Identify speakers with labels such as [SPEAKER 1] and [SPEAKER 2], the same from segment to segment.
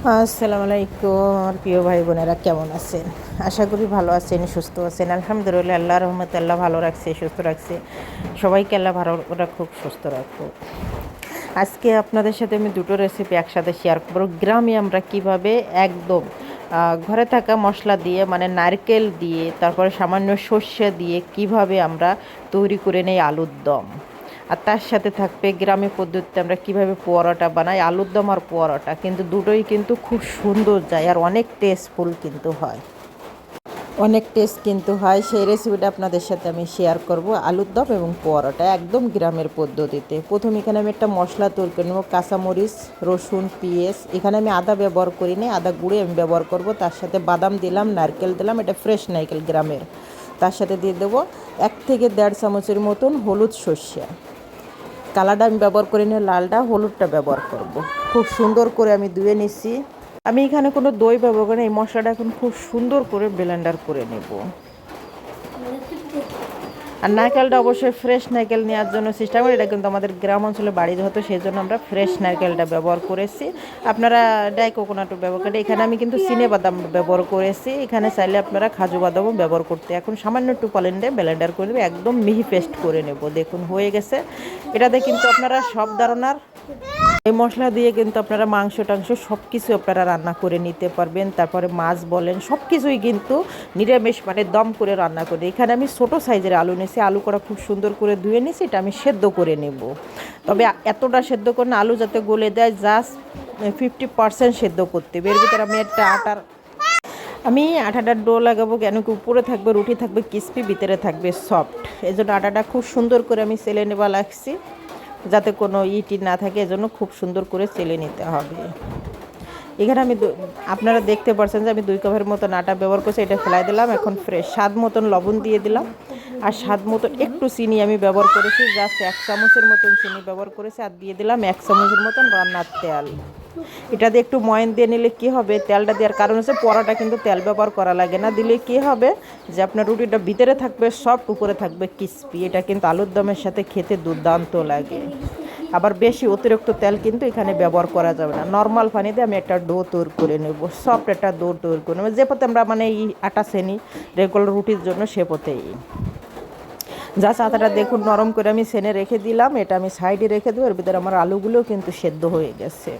[SPEAKER 1] আসসালামু আলাইকুম, আমার প্রিয় ভাই বোনেরা কেমন আছেন? আশা করি ভালো আছেন, সুস্থ আছেন। আলহামদুলিল্লাহ, আল্লাহ রহমত আল্লাহ ভালো রাখছে, সুস্থ রাখছে। সবাইকে আল্লাহ ভালো রাখুক সুস্থ রাখুক। আজকে আপনাদের সাথে আমি দুটো রেসিপি একসাথে শেয়ার করব। গ্রামে আমরা কীভাবে একদম ঘরে থাকা মশলা দিয়ে মানে নারকেল দিয়ে, তারপরে সামান্য সর্ষে দিয়ে, কীভাবে আমরা তৈরি করে নেই আলুর দম। আর তার সাথে থাকবে গ্রামে পদ্ধতিতে আমরা কীভাবে পোয়ারাটা বানাই, আলুর দম আর পোয়ারাটা। কিন্তু দুটোই কিন্তু খুব সুন্দর যায় আর অনেক টেস্টফুল কিন্তু হয়। অনেক টেস্ট কিন্তু হয়। সেই রেসিপিটা আপনাদের সাথে আমি শেয়ার করব, আলুর দম এবং পোয়ারাটা একদম গ্রামের পদ্ধতিতে। প্রথম এখানে আমি একটা মশলা তৈরি করে নেব, কাঁচামরিচ, রসুন, পেঁয়াজ। এখানে আমি আদা ব্যবহার করি নি আদা গুঁড়ে আমি ব্যবহার করব। তার সাথে বাদাম দিলাম, নারকেল দিলাম, এটা ফ্রেশ নারকেল গ্রামের। তার সাথে দিয়ে দেবো এক থেকে দেড় চামচের মতন হলুদ সর্ষে। কালারটা আমি ব্যবহার করি না লালটা, হলুদটা ব্যবহার করব। খুব সুন্দর করে আমি ধুয়ে নিচ্ছি আমি এখানে কোনো দই ব্যবহার করি এই মশলাটা এখন খুব সুন্দর করে ব্লেন্ডার করে নেব আর নারকেলটা অবশ্যই ফ্রেশ নারকেল নেওয়ার জন্য চেষ্টা করি। এটা কিন্তু আমাদের গ্রাম অঞ্চলে বাড়ি যেহেতু সেই জন্য আমরা ফ্রেশ নারকেলটা ব্যবহার করেছি। আপনারা ডাই কোকোনাটও ব্যবহার করেন। এখানে আমি কিন্তু চিনে বাদাম ব্যবহার করেছি। এখানে চাইলে আপনারা খাজু বাদামও ব্যবহার করতে। এখন সামান্য একটু পলেন্ডে ব্লেন্ডার করে দেবে। একদম মিহি পেস্ট করে নেব। দেখুন, হয়ে গেছে। এটাতে কিন্তু আপনারা সব ধরনের এই মশলা দিয়ে কিন্তু আপনারা মাংস, টাংস সব কিছু আপনারা রান্না করে নিতে পারবেন। তারপরে মাছ বলেন সব কিছুই কিন্তু নিরামিষ মানে দম করে রান্না করে। এখানে আমি ছোটো সাইজের আলু নিয়েছি। আলু করা খুব সুন্দর করে ধুয়ে নিয়েছি, এটা আমি সেদ্ধ করে নেব। তবে এতটা সেদ্ধ করে না, আলু যাতে গলে দেয় জাস্ট ফিফটি পার্সেন্ট সেদ্ধ করতে হবে। এর ভিতরে আমি একটা আটার, আমি আটাটার ডো লাগাবো কেন কি উপরে থাকবে, রুটি থাকবে ক্রিস্পি ভিতরে থাকবে সফট এই জন্য আটাটা খুব সুন্দর করে আমি সেলে নেওয়া লাগছি। যাতে কোনো ইটি না থাকে, এজন্য খুব সুন্দর করে চেলে নিতে হবে। এখানে আমি আপনারা দেখতে পারছেন যে আমি দুই কাপের মতো আটা ব্যবহার করছি, এটা ফেলাই দিলাম, এখন ফ্রেশ স্বাদ মতন লবণ দিয়ে দিলাম, আর স্বাদ মতন একটু চিনি আমি ব্যবহার করেছি জাস্ট এক চামচের মতন চিনি ব্যবহার করেছি, আর দিয়ে দিলাম এক চামচের মতন রান্নার তেল। এটা দিয়ে একটু ময়ন দিয়ে নিলে কি হবে? তেলটা দেওয়ার কারণ হচ্ছে পরোটা কিন্তু তেল ব্যবহার করা লাগে না। দিলে কি হবে? যে আপনার রুটিটা ভিতরে থাকবে সফট উপরে থাকবে ক্রিস্পি এটা কিন্তু আলুর দমের সাথে খেতে দুর্দান্ত লাগে। আবার বেশি অতিরিক্ত তেল কিন্তু এখানে ব্যবহার করা যাবে না। নর্মাল পানিতে আমি একটা ডো তৈরি করে নেব। সফট একটা ডো তৈরি করে নেব। যে পথে আমরা মানে এই আটা শ্রেণি রেগুলার রুটির জন্য সে পথেই। যা আটাটা দেখুন, নরম করে আমি সেনে রেখে দিলাম। এটা আমি সাইডে রেখে দেবো। এর ভিতরে আমার আলুগুলোও কিন্তু সেদ্ধ হয়ে গেছে।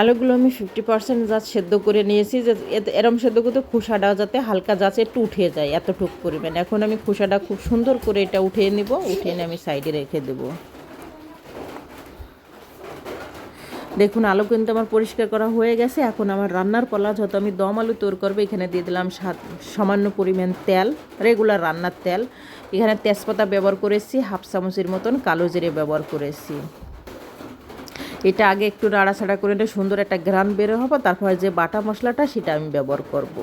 [SPEAKER 1] আলুগুলো আমি ফিফটি পার্সেন্ট জাত সেদ্ধ করে নিয়েছি, যে এরম সেদ্ধ করতে খোসাটা যাতে হালকা যাচ্ছে একটু উঠে যায়, এতটুক পরিমাণ। এখন আমি খোসাটা খুব সুন্দর করে এটা উঠিয়ে নিব, উঠিয়ে নিয়ে আমি সাইডে রেখে দেব। দেখুন, আলু কিন্তু আমার পরিষ্কার করা হয়ে গেছে। এখন আমার রান্নার পলা, যত আমি দম আলু তৈরি করব, এখানে দিয়ে দিলাম সামান্য পরিমাণ তেল রেগুলার রান্নার তেল। এখানে তেজপাতা ব্যবহার করেছি, হাফ চামচের মতন কালো জিরে ব্যবহার করেছি। এটা আগে একটু নাড়াচাড়া করে নিয়ে সুন্দর একটা গ্রান বের হবে, তারপরে যে বাটা মশলাটা সেটা আমি ব্যবহার করব।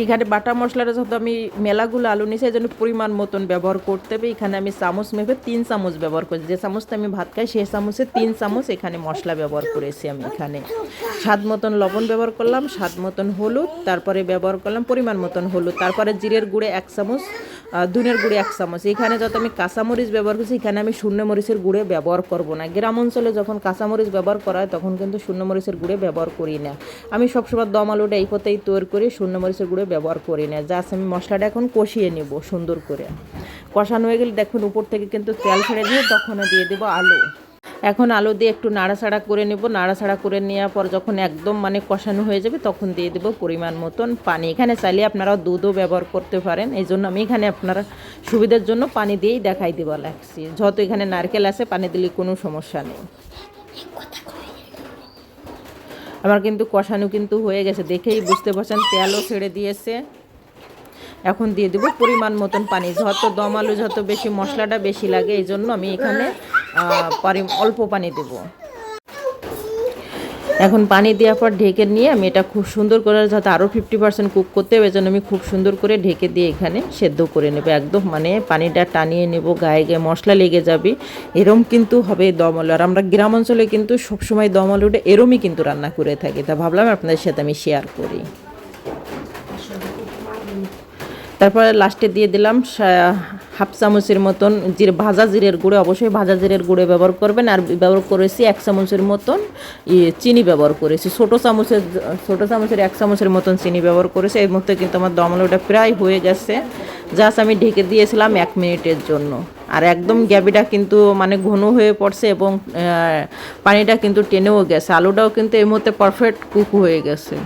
[SPEAKER 1] এইখানে বাটা মশলাটা যেহেতু আমি মেলাগুলো আলু নিয়েছি, এই জন্য পরিমাণ মতন ব্যবহার করতে হবে। এখানে আমি চামচ মেপে তিন চামচ ব্যবহার করেছি। যে চামচটা আমি ভাত খাই, সেই চামচে তিন চামচ এখানে মশলা ব্যবহার করেছি আমি এখানে। স্বাদ মতন লবণ ব্যবহার করলাম, স্বাদ মতন হলুদ, তারপরে ব্যবহার করলাম পরিমাণ মতন হলুদ, তারপরে জিরের গুঁড়ে এক চামচ ধনের গুঁড়ে এক চামচ। এখানে যত আমি কাঁচামরিচ ব্যবহার করছি, এখানে আমি শূন্য মরিচের গুঁড়ে ব্যবহার করব না। গ্রাম অঞ্চলে যখন কাঁচামরিচ ব্যবহার করা হয়, তখন কিন্তু শূন্য মরিচের গুঁড়ে ব্যবহার করি না। আমি সবসময় দম আলুটা এই কথাই তৈরি করি, শূন্য মরিচের গুঁড়ে ব্যবহার করি না। জাস্ট আমি মশলাটা এখন কষিয়ে নেব সুন্দর করে। কষানো হয়ে গেলে দেখুন, উপর থেকে কিন্তু তেল ছেড়ে দিয়ে তখন দিয়ে দেবো আলু। এখন আলু দিয়ে একটু নাড়াচাড়া করে নেব। নাড়াচাড়া করে নেওয়ার পর যখন একদম মানে কষানো হয়ে যাবে, তখন দিয়ে দেবো পরিমাণ মতন পানি। এখানে চাইলে আপনারা দুধও ব্যবহার করতে পারেন। এই জন্য আমি এখানে আপনারা সুবিধার জন্য পানি দিয়েই দেখাই দেওয়া লাগছি যত এখানে নারকেল আছে, পানি দিলে কোনো সমস্যা নেই। আমার কিন্তু কষানো কিন্তু হয়ে গেছে। দেখেই বুঝতে পারছেন, তেলও ছেড়ে দিয়েছে। এখন দিয়ে দেবো পরিমাণ মতন পানি। যত দম আলু, যত বেশি মশলাটা বেশি লাগে, এই জন্য আমি এখানে পরি- অল্প পানি দেব। এখন পানি দেওয়ার পর ঢেকে নিয়ে আমি এটা খুব সুন্দর করে যাতে আরও ফিফটি পার্সেন্ট কুক করতে হবে জন্য আমি খুব সুন্দর করে ঢেকে দিয়ে এখানে সেদ্ধ করে নেব। একদম মানে পানিটা টানিয়ে নেব, গায়ে গায়ে মশলা লেগে যাবে। এরম কিন্তু হবে দম আলু আর আমরা গ্রাম অঞ্চলে কিন্তু সবসময় দম আলুটা এরমই কিন্তু রান্না করে থাকি। তা ভাবলাম আপনাদের সাথে আমি শেয়ার করি। তারপরে লাস্টে দিয়ে দিলাম হাফ চামচের মতন জিরে, ভাজা জিরের গুঁড়ো, অবশ্যই ভাজা জিরের গুঁড়ো ব্যবহার করবেন। আর ব্যবহার করেছি এক চামচের মতন চিনি ব্যবহার করেছি। ছোটো চামচের ছোটো চামচের, এক চামচের মতন চিনি ব্যবহার করেছি। এই মুহূর্তে কিন্তু আমার দমালোটা প্রায় হয়ে গেছে। জাস্ট আমি ঢেকে দিয়েছিলাম এক মিনিটের জন্য। আর একদম গ্যাবিটা কিন্তু মানে ঘন হয়ে পড়ছে এবং পানিটা কিন্তু টেনেও গেছে। আলুটাও কিন্তু এই মুহূর্তে পারফেক্ট কুক হয়ে গেছে।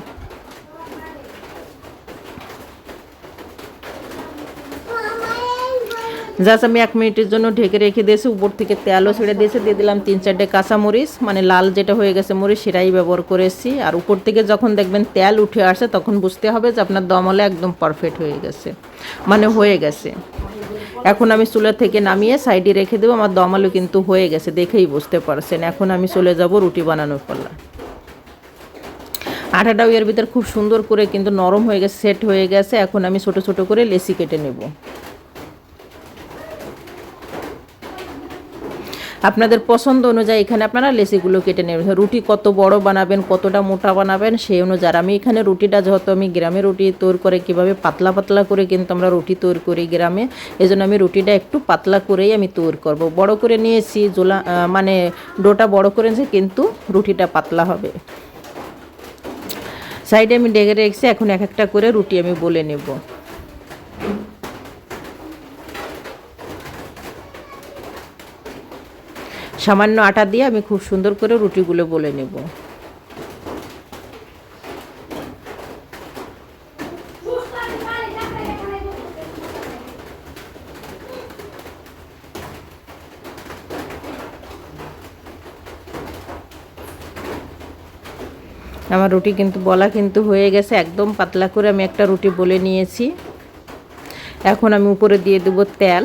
[SPEAKER 1] জাস্ট আমি এক মিনিটের জন্য ঢেকে রেখে দিয়েছি, উপর থেকে তেলও ছেড়ে দিয়েছি, দিয়ে দিলাম তিন চারটে কাঁচা মরিচ মানে লাল যেটা হয়ে গেছে মরিচ সেটাই ব্যবহার করেছি। আর উপর থেকে যখন দেখবেন তেল উঠে আসে তখন বুঝতে হবে যে আপনার দমলে একদম পারফেক্ট হয়ে গেছে মানে হয়ে গেছে। এখন আমি চুলা থেকে নামিয়ে সাইডে রেখে দেবো, আমার দম কিন্তু হয়ে গেছে, দেখেই বুঝতে পারছেন। এখন আমি চলে যাব রুটি বানানোর পাল্লা। আটাটাও এর ভিতর খুব সুন্দর করে কিন্তু নরম হয়ে গেছে সেট হয়ে গেছে। এখন আমি ছোট ছোট করে লেসি কেটে নেব। আপনাদের পছন্দ অনুযায়ী এখানে আপনারা লেসিগুলো কেটে নেবেন। রুটি কত বড় বানাবেন, কতটা মোটা বানাবেন, সেই অনুযায়ী। আমি এখানে রুটিটা যেহেতু আমি গ্রামে রুটি তৈরি করে কীভাবে পাতলা পাতলা করে কিন্তু আমরা রুটি তৈরি করি গ্রামে এই জন্য আমি রুটিটা একটু পাতলা করেই আমি তৈরি করব। বড় করে নিয়েছি, জোলা মানে ডোটা বড় করে নিয়েছি, কিন্তু রুটিটা পাতলা হবে। সাইডে আমি ডেকে রেখেছি, এখন এক একটা করে রুটি আমি বলে নেব। সামান্য আটা দিয়ে আমি খুব সুন্দর করে রুটিগুলো বলে নেব। আমার রুটি কিন্তু বলা কিন্তু হয়ে গেছে, একদম পাতলা করে আমি একটা রুটি বলে নিয়েছি। এখন আমি উপরে দিয়ে দেবো তেল।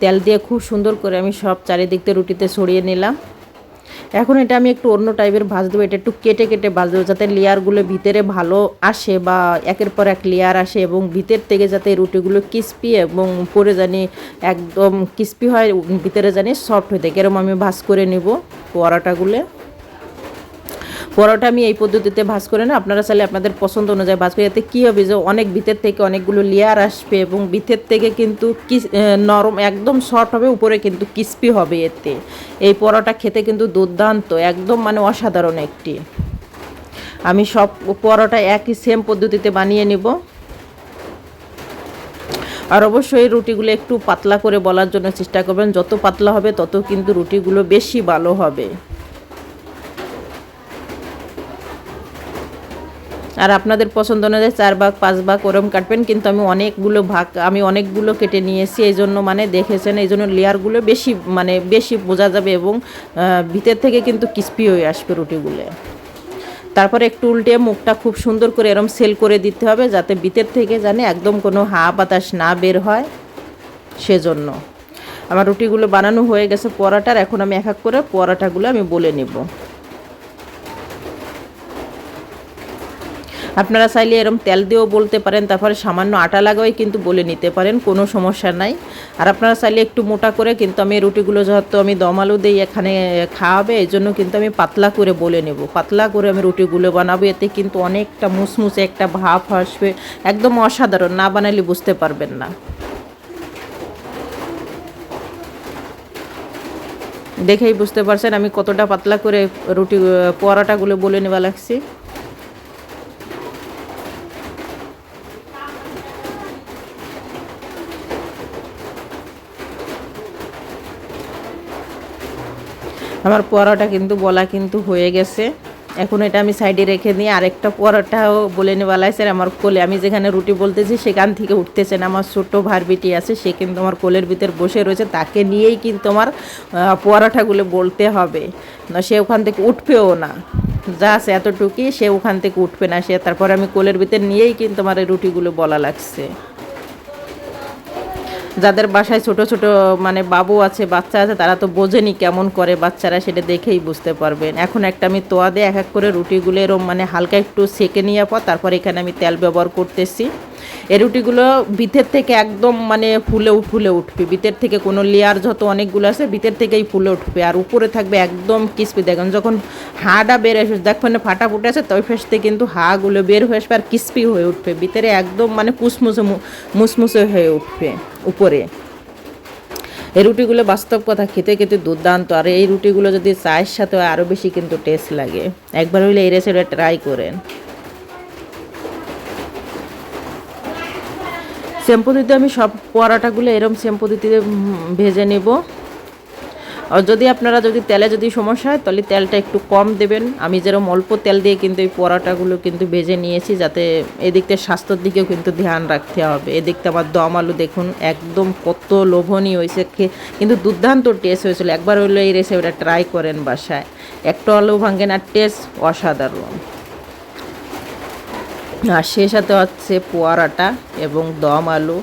[SPEAKER 1] তেল দিয়ে খুব সুন্দর করে আমি সব চারিদিকতে রুটিতে ছড়িয়ে নিলাম। এখন এটা আমি একটু অন্য টাইপের ভাজ দেবো। এটা একটু কেটে কেটে ভাজ দেবো যাতে লেয়ারগুলো ভিতরে ভালো আসে বা একের পর এক লেয়ার আসে এবং ভিতর থেকে যাতে রুটিগুলো ক্রিস্পি এবং পরে জানি একদম ক্রিস্পি হয়, ভিতরে জানি সফট হয়ে থাকে এরকম আমি ভাজ করে নেব পরাটাগুলো। পরোটা আমি এই পদ্ধতিতে ভাজ করে না, আপনারা চাইলে আপনাদের পছন্দ অনুযায়ী ভাজ করে, এতে কী হবে যে অনেক ভিতর থেকে অনেকগুলো লেয়ার আসবে এবং ভিতর থেকে কিন্তু নরম একদম সফট হবে, উপরে কিন্তু ক্রিস্পি হবে এতে। এই পরোটা খেতে কিন্তু দুর্দান্ত, একদম মানে অসাধারণ একটি। আমি সব পরোটা একই সেম পদ্ধতিতে বানিয়ে নিব। আর অবশ্যই রুটিগুলো একটু পাতলা করে বলার জন্য চেষ্টা করবেন, যত পাতলা হবে তত কিন্তু রুটিগুলো বেশি ভালো হবে। আর আপনাদের পছন্দ অনুযায়ী চার ভাগ, পাঁচ ভাগ ওরম কাটবেন, কিন্তু আমি অনেকগুলো ভাগ, আমি অনেকগুলো কেটে নিয়েছি, এই জন্য মানে দেখেছেন, এই জন্য লেয়ারগুলো বেশি মানে বেশি বোঝা যাবে এবং ভিতর থেকে কিন্তু ক্রিস্পি হয়ে আসবে রুটিগুলো। তারপরে একটু উল্টে মুখটা খুব সুন্দর করে এরম সেল করে দিতে হবে, যাতে ভিতর থেকে জানে একদম কোনো হা বাতাস না বের হয়, সেজন্য। আমার রুটিগুলো বানানো হয়ে গেছে পরাটার, এখন আমি এক এক করে পরাটাগুলো আমি বলে নেব। আপনারা চাইলে এরম তেল দিয়েও বলতে পারেন, তারপরে সামান্য আটা লাগাই কিন্তু বলে নিতে পারেন, কোনো সমস্যা নাই। আর আপনারা চাইলে একটু মোটা করে কিন্তু আমি রুটিগুলো যেহেতু আমি দম আলু দিই এখানে খাওয়াবে, এই জন্য কিন্তু আমি পাতলা করে বলে নেব। পাতলা করে আমি রুটিগুলো বানাবো, এতে কিন্তু অনেকটা মুসমুসে একটা ভাব আসবে, একদম অসাধারণ, না বানালে বুঝতে পারবেন না। দেখেই বুঝতে পারছেন আমি কতটা পাতলা করে রুটি, পরোটাগুলো বলে নেওয়া লাগছি। আমার পরোটা কিন্তু বলা কিন্তু হয়ে গেছে। এখন এটা আমি সাইডে রেখে নিয়ে আরেকটা পরোটাও বলে নেওয়া লাগছে আর আমার কোলে। আমি যেখানে রুটি বলতেছি সেখান থেকে উঠতেছে না, আমার ছোট্ট ভারবিটি আছে, সে কিন্তু আমার কোলের ভিতর বসে রয়েছে। তাকে নিয়েই কিন্তু আমার পরোটাগুলো বলতে হবে। না, সে ওখান থেকে উঠবেও না। আছে এতটুকুই, সে ওখান থেকে উঠবে না, সে তারপর আমি কোলের ভিতর নিয়েই কিন্তু আমার রুটিগুলো বলা লাগছে। যাদের বাসায় ছোট ছোট মানে বাবু আছে, বাচ্চা আছে, তারা তো বোঝেনি কেমন করে বাচ্চারা সেটা দেখেই বুঝতে পারবেন। এখন একটা আমি তোয়া দিয়ে এক এক করে রুটিগুলো এরম মানে হালকা একটু সেকে নেওয়ার পর তারপর এখানে আমি তেল ব্যবহার করতেছি। এই রুটিগুলো ভিতের থেকে একদম মানে ফুলে ফুলে উঠবে। ভিতের থেকে কোনো লেয়ার যত অনেকগুলো আছে ভিতের থেকেই ফুলে উঠবে। আর উপরে থাকবে একদম কিসপি দেখুন, যখন হাড়টা বের আসবে দেখবেন ফাটা ফুটে আছে তবে ফেসতে কিন্তু হাগুলো বের হয়ে আসবে আর কিসপি হয়ে উঠবে। ভিতরে একদম মানে পুসমুসে মু- মুসমুসে হয়ে উঠবে উপরে। এই রুটিগুলো বাস্তব কথা, খেতে খেতে দুর্দান্ত। আর এই রুটিগুলো যদি চায়ের সাথে আরও বেশি কিন্তু টেস্ট লাগে। একবার হইলে এই রেসিপিটা ট্রাই করেন। সেম দিতে আমি সব পরাটাগুলো এরম শ্যাম্পু দিতে ভেজে নেব। আর যদি আপনারা যদি তেলে যদি সমস্যা হয়, তাহলে তেলটা একটু কম দেবেন। আমি যেরকম অল্প তেল দিয়ে কিন্তু এই পরাটাগুলো কিন্তু ভেজে নিয়েছি, যাতে এদিকতে স্বাস্থ্যের দিকেও কিন্তু ধ্যান রাখতে হবে। এদিকতে আমার দম আলু দেখুন, একদম কত লোভনীয় হয়েছে। কিন্তু দুর্দান্ত টেস্ট হয়েছিল। একবার হলো এই রেসিপিটা ট্রাই করেন বাসায়। একটু আলু ভাঙে না টেস্ট অসাধারণ। আর সে সাথে হচ্ছে পোয়ারাটা এবং দম আলু।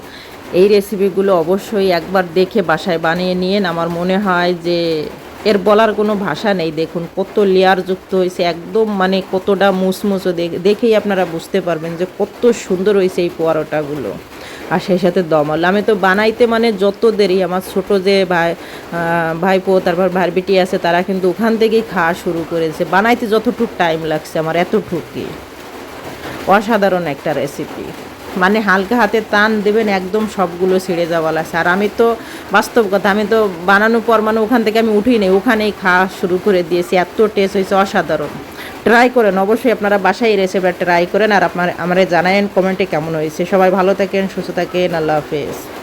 [SPEAKER 1] এই রেসিপিগুলো অবশ্যই একবার দেখে বাসায় বানিয়ে নিয়েন। আমার মনে হয় যে এর বলার কোনো ভাষা নেই। দেখুন কত লেয়ার যুক্ত হয়েছে, একদম মানে কতটা মুসমুসো। দেখ- দেখেই আপনারা বুঝতে পারবেন যে কত সুন্দর হয়েছে এই পোয়ারোটাগুলো। আর সেই সাথে দম আলু। আমি তো বানাইতে মানে যত দেরি, আমার ছোট যে ভাই ভাইপো, তারপর ভাই বেটি আছে, তারা কিন্তু ওখান থেকেই খাওয়া শুরু করেছে। বানাইতে যতটুক টাইম লাগছে আমার, এতটুকুই। অসাধারণ একটা রেসিপি মানে হালকা হাতে টান দেবেন, একদম সবগুলো ছিঁড়ে যাওয়া লাগছে। আর আমি তো বাস্তব কথা, আমি তো বানানোর পর মানে ওখান থেকে আমি উঠি নেই, ওখানেই খাওয়া শুরু করে দিয়েছি। এত টেস্ট হয়েছে, অসাধারণ। ট্রাই করেন, অবশ্যই আপনারা বাসায় এই রেসিপিটা ট্রাই করেন। আর আপনার, আমার জানায়েন কমেন্টে কেমন হয়েছে। সবাই ভালো থাকেন, সুস্থ থাকেন, আল্লাহ হাফেজ।